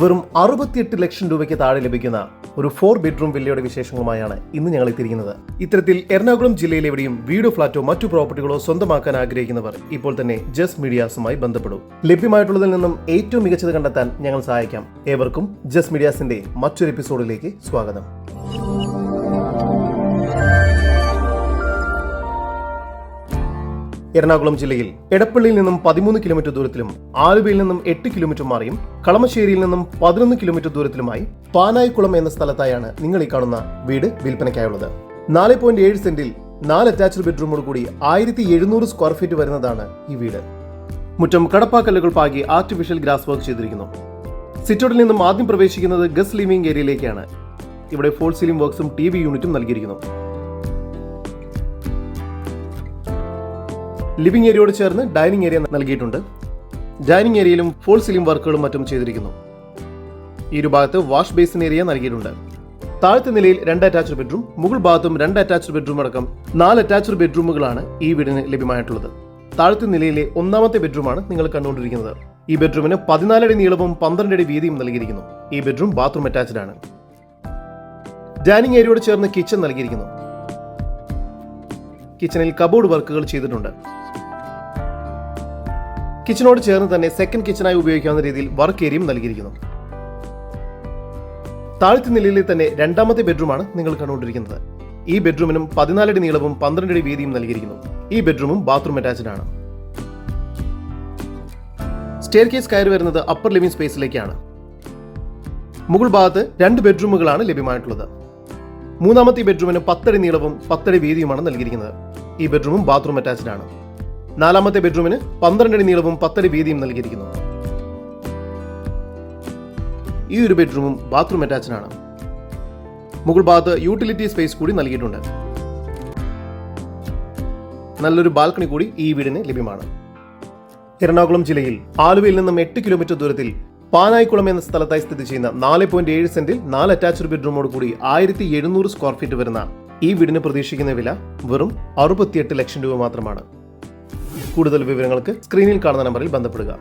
വെറും അറുപത്തിയെട്ട് ലക്ഷം രൂപയ്ക്ക് താഴെ ലഭിക്കുന്ന ഒരു ഫോർ ബെഡ്റൂം വില്ലയുടെ വിശേഷങ്ങളുമായാണ് ഇന്ന് ഞങ്ങൾ എത്തിയിരിക്കുന്നത്. ഇത്തരത്തിൽ എറണാകുളം ജില്ലയിൽ എവിടെയും വീടോ ഫ്ളാറ്റോ മറ്റു പ്രോപ്പർട്ടികളോ സ്വന്തമാക്കാൻ ആഗ്രഹിക്കുന്നവർ ഇപ്പോൾ തന്നെ ജസ് മീഡിയാസുമായി ബന്ധപ്പെടും. ലഭ്യമായിട്ടുള്ളതിൽ നിന്നും ഏറ്റവും മികച്ചത് കണ്ടെത്താൻ ഞങ്ങൾ സഹായിക്കാം. ഏവർക്കും ജസ് മീഡിയാസിന്റെ മറ്റൊരു എപ്പിസോഡിലേക്ക് സ്വാഗതം. എറണാകുളം ജില്ലയിൽ എടപ്പള്ളിയിൽ നിന്നും പതിമൂന്ന് കിലോമീറ്റർ ദൂരത്തിലും ആലുവയിൽ നിന്നും എട്ട് കിലോമീറ്റർ മാറിയും കളമശ്ശേരിയിൽ നിന്നും പതിനൊന്ന് കിലോമീറ്റർ ദൂരത്തിലുമായി പാനായിക്കുളം എന്ന സ്ഥലത്തായാണ് നിങ്ങൾ ഈ കാണുന്ന വീട് വിൽപ്പനയ്ക്കായുള്ളത്. നാല് പോയിന്റ് ഏഴ് സെന്റിൽ നാല് അറ്റാച്ച്ഡ് ബെഡ്റൂമോട് കൂടി ആയിരത്തി എഴുന്നൂറ് സ്ക്വയർ ഫീറ്റ് വരുന്നതാണ് ഈ വീട്. മുറ്റം കടപ്പാക്കല്ലുകൾ പാകി ആർട്ടിഫിഷ്യൽ ഗ്രാസ് വർക്ക് ചെയ്തിരിക്കുന്നു. സിറ്റോഡിൽ നിന്നും ആദ്യം പ്രവേശിക്കുന്നത് ഗസ് ലിവിംഗ് ഏരിയയിലേക്കാണ് ഇവിടെ ഫോൾ സീലിംഗ് വർക്ക്സും ടി വി യൂണിറ്റും നൽകിയിരിക്കുന്നു. ലിവിംഗ് ഏരിയയോട് ചേർന്ന് ഡൈനിങ് ഏരിയ നൽകിയിട്ടുണ്ട്. ഡൈനിങ് ഏരിയയിലും ഫുൾ സീലിംഗ് വർക്കുകളും മറ്റും ചെയ്തിരിക്കുന്നു. ഈ ഒരു ഭാഗത്ത് വാഷ് ബേസിൻ ഏരിയ നൽകിയിട്ടുണ്ട്. താഴത്തെ നിലയിൽ രണ്ട് അറ്റാച്ച്ഡ് ബെഡ്റൂം മുകൾ ഭാഗത്തും രണ്ട് അറ്റാച്ച്ഡ് ബെഡ്റൂം അടക്കം നാല് അറ്റാച്ച്ഡ് ബെഡ്റൂമുകളാണ് ഈ വീടിന് ലഭ്യമായിട്ടുള്ളത്. താഴത്തെ നിലയിലെ ഒന്നാമത്തെ ബെഡ്റൂമാണ് നിങ്ങൾ കണ്ടുകൊണ്ടിരിക്കുന്നത്. ഈ ബെഡ്റൂമിന് പതിനാലടി നീളവും പന്ത്രണ്ട് അടി വീതിയും നൽകിയിരിക്കുന്നു. ഈ ബെഡ്റൂം ബാത്റൂം അറ്റാച്ച്ഡ് ആണ്. ഡൈനിങ് ഏരിയയോട് ചേർന്ന് കിച്ചൺ നൽകിയിരിക്കുന്നു. കിച്ചണിൽ കബോർഡ് വർക്കുകൾ ചെയ്തിട്ടുണ്ട്. കിച്ചണോട് ചേർന്ന് തന്നെ സെക്കൻഡ് കിച്ചണായി ഉപയോഗിക്കാവുന്ന രീതിയിൽ വർക്ക് ഏരിയയും നൽകിയിരിക്കുന്നു. താഴത്തെ നിലയിലെ തന്നെ രണ്ടാമത്തെ ബെഡ്റൂമാണ് നിങ്ങൾ കണ്ടുകൊണ്ടിരിക്കുന്നത്. ഈ ബെഡ്റൂമിനും പതിനാലടി നീളവും പന്ത്രണ്ടടി വീതിയും നൽകിയിരിക്കുന്നു. ഈ ബെഡ്റൂമും ബാത്റൂം അറ്റാച്ച്ഡ് ആണ്. സ്റ്റെയർ കേസ് കയറി വരുന്നത് അപ്പർ ലിവിംഗ് സ്പേസിലേക്കാണ് മുകൾ ഭാഗത്ത് രണ്ട് ബെഡ്റൂമുകളാണ് ലഭ്യമായിട്ടുള്ളത്. മൂന്നാമത്തെ ബെഡ്റൂമിന് പത്തടി നീളവും പത്തടി വീതിയുമാണ് നൽകിയിരിക്കുന്നത്. ഈ ബെഡ്റൂമും ബാത്റൂം അറ്റാച്ച്ഡ് ആണ്. നാലാമത്തെ ബെഡ്റൂമിന് പന്ത്രണ്ടടി നീളവും പത്തടി വീതിയും നൽകിയിരിക്കുന്നു. ഈ ഒരു ബെഡ്റൂമും ബാത്റൂം അറ്റാച്ചഡാണ് മുകൾ ഭാഗത്ത് യൂട്ടിലിറ്റി സ്പേസ് കൂടി നൽകിയിട്ടുണ്ട്. നല്ലൊരു ബാൽക്കണി കൂടി ഈ വീടിന് ലഭ്യമാണ്. എറണാകുളം ജില്ലയിൽ ആലുവയിൽ നിന്നും എട്ട് കിലോമീറ്റർ ദൂരത്തിൽ പാനായിക്കുളം എന്ന സ്ഥലത്തായി സ്ഥിതി ചെയ്യുന്ന നാല് പോയിന്റ് ഏഴ് സെന്റിൽ നാല് അറ്റാച്ച്ഡ് ബെഡ്റൂമോട് കൂടി ആയിരത്തി എഴുന്നൂറ് സ്ക്വയർ ഫീറ്റ് വരുന്ന ഈ വീടിന് പ്രതീക്ഷിക്കുന്ന വില വെറും അറുപത്തിയെട്ട് ലക്ഷം രൂപ മാത്രമാണ്. കൂടുതൽ വിവരങ്ങൾക്ക് സ്ക്രീനിൽ കാണുന്ന നമ്പറിൽ ബന്ധപ്പെടുക.